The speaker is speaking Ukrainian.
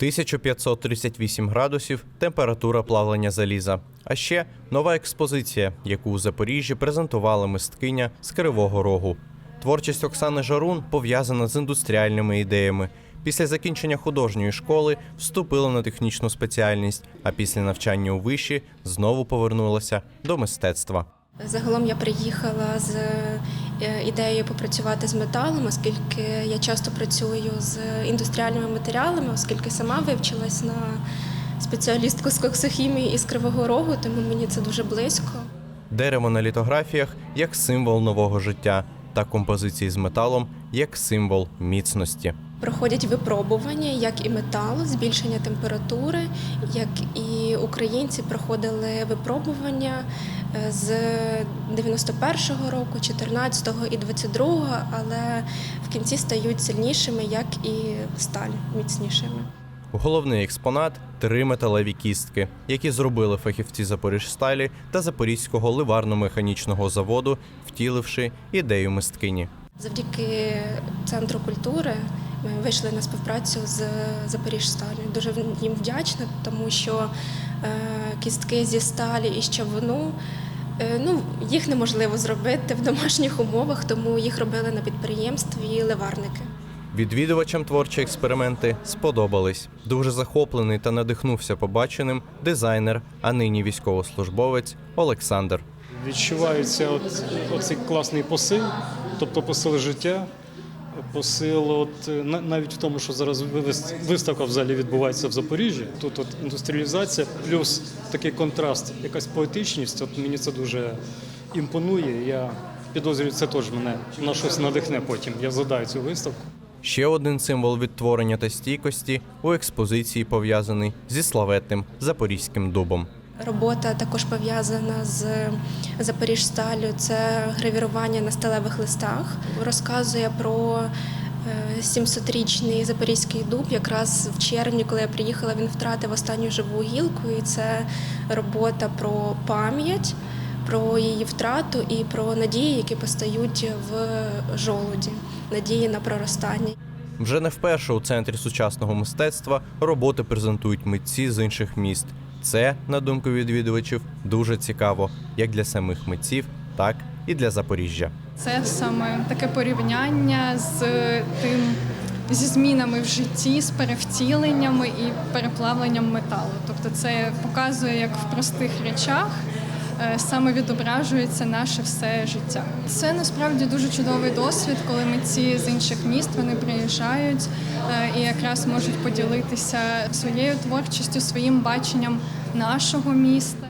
1538 градусів температура плавлення заліза. А ще нова експозиція, яку у Запоріжжі презентувала мисткиня з Кривого Рогу. Творчість Оксани Жарун пов'язана з індустріальними ідеями. Після закінчення художньої школи вступила на технічну спеціальність, а після навчання у виші знову повернулася до мистецтва. Загалом я приїхала з ідеєю попрацювати з металом, оскільки я часто працюю з індустріальними матеріалами, оскільки сама вивчилась на спеціалістку з коксохімії із Кривого Рогу, тому мені це дуже близько. Дерево на літографіях як символ нового життя, та композиції з металом як символ міцності. Проходять випробування, як і метал, збільшення температури, як і українці проходили випробування е, з 91-го року, 14-го і 22-го, але в кінці стають сильнішими, як і сталь міцнішими. Головний експонат три металеві кістки, які зробили фахівці Запоріжсталі та Запорізького ливарно-механічного заводу, втіливши ідею мисткині. Завдяки центру культури вийшли на співпрацю з Запоріжсталю. Дуже їм вдячна, тому що е, кістки зі сталі і щавину. е, Ну, їх неможливо зробити в домашніх умовах, тому їх робили на підприємстві ливарники. Відвідувачам творчі експерименти сподобались. Дуже захоплений та надихнувся побаченим дизайнер, а нині військовослужбовець Олександр. Відчувається от, оцей класний посил, тобто посил життя, посил, от, е, на- навіть в тому, що зараз виставка в залі відбувається в Запоріжжі. Тут от індустріалізація, плюс такий контраст, якась поетичність. От мені це дуже імпонує. Я підозрюю, це теж мене на щось надихне потім. Я задаю цю виставку. Ще один символ відтворення та стійкості у експозиції пов'язаний зі славетним запорізьким дубом. Робота також пов'язана з Запоріжсталю. Це гравірування на сталевих листах. Розказує про е, 700-річний запорізький дуб. Якраз в червні, коли я приїхала, він втратив останню живу гілку, і це робота про пам'ять, про її втрату і про надії, які постають в жолуді, надії на проростання. Вже не вперше у центрі сучасного мистецтва роботи презентують митці з інших міст. Це, на думку відвідувачів, дуже цікаво як для самих митців, так і для Запоріжжя. Це саме таке порівняння з тим зі змінами в житті, з перевтіленнями і переплавленням металу. Тобто це показує, як в простих речах е, саме відображується наше все життя. Це насправді дуже чудовий досвід, коли митці з інших міст вони приїжджають е, і якраз можуть поділитися своєю творчістю, своїм баченням нашого міста.